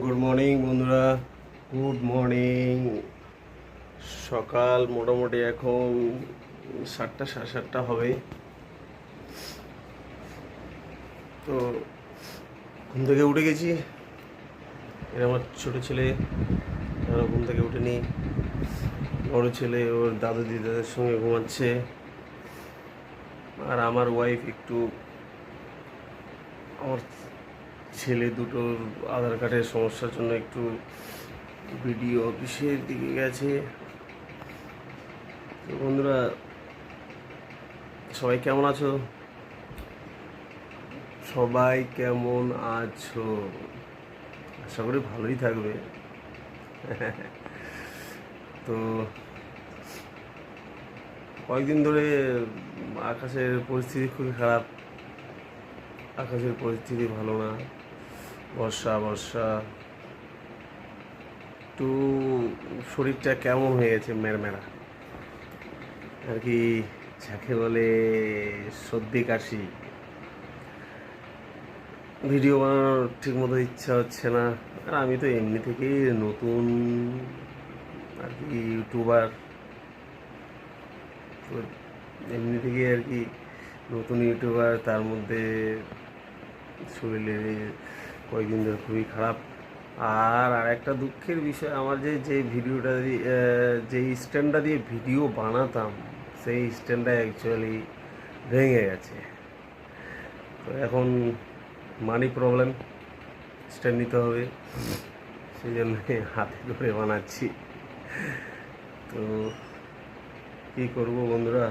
Good morning বন্ধুরা। Good morning সকাল মোটামুটি এখন সাতটা, সাড়ে সাতটা হবে। তো ঘুম থেকে উঠে গেছি। এর আমার ছোটো ছেলে এখনও ঘুম থেকে উঠেনি। বড় ছেলে, ওর দাদু দিদাদের সঙ্গে ঘুমাচ্ছে। আর আমার ওয়াইফ একটু, আমার ছেলে দুটোর আধার কার্ডের সমস্যার জন্য একটু বিডিও অফিসের দিকে গেছে। তো বন্ধুরা, সবাই কেমন আছো? সবাই কেমন আছো? আশা করি ভালোই থাকবে। তো কয়েকদিন ধরে আকাশের পরিস্থিতি খুবই খারাপ। আকাশের পরিস্থিতি ভালো না। বর্ষা বর্ষা। একটু শরীরটা কেমন হয়ে গেছে মেরমেরা? আর কি যাকে বলে সর্দি, কাশি। ভিডিও বানানোর ঠিক মতো ইচ্ছা হচ্ছে না। আর আমি তো এমনি থেকেই নতুন আর কি ইউটিউবার। তো এমনি থেকে আর কি নতুন ইউটিউবার, তার মধ্যে শরীরের কয়েকদিন ধরে খুবই খারাপ। আর আর একটা দুঃখের বিষয়, আমার যে যে ভিডিওটা যে স্ট্যান্ডটা দিয়ে ভিডিও বানাতাম, সেই স্ট্যান্ডটা অ্যাকচুয়ালি ভেঙে গেছে। তো এখন মানি প্রবলেম স্ট্যান্ড নিতে হবে। সেই জন্য হাতে করে বানাচ্ছি। তো কী করব বন্ধুরা?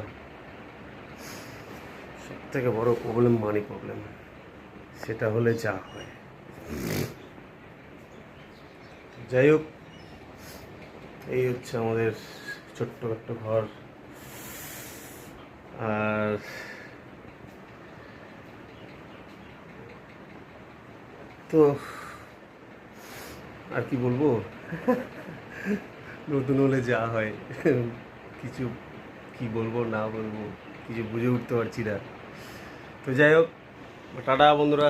সব থেকে বড় প্রবলেম মানি প্রবলেম সেটা হলে যা হয়। যাই হোক, এই হচ্ছে আমাদের ছোট্ট একটা ঘর। আর তো, আর কি বলব? নতুন হলে যা হয়, কিছু কি বলব, না বলব, কিছু বুঝে উঠতে পারছি না। তো যাই হোক, টাটা বন্ধুরা।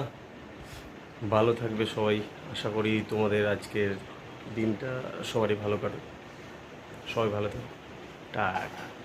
ভালো থাকবে সবাই। আশা করি তোমাদের আজকের দিনটা সবারই ভালো কাটুক। সবাই ভালো থাকুক। টাটা।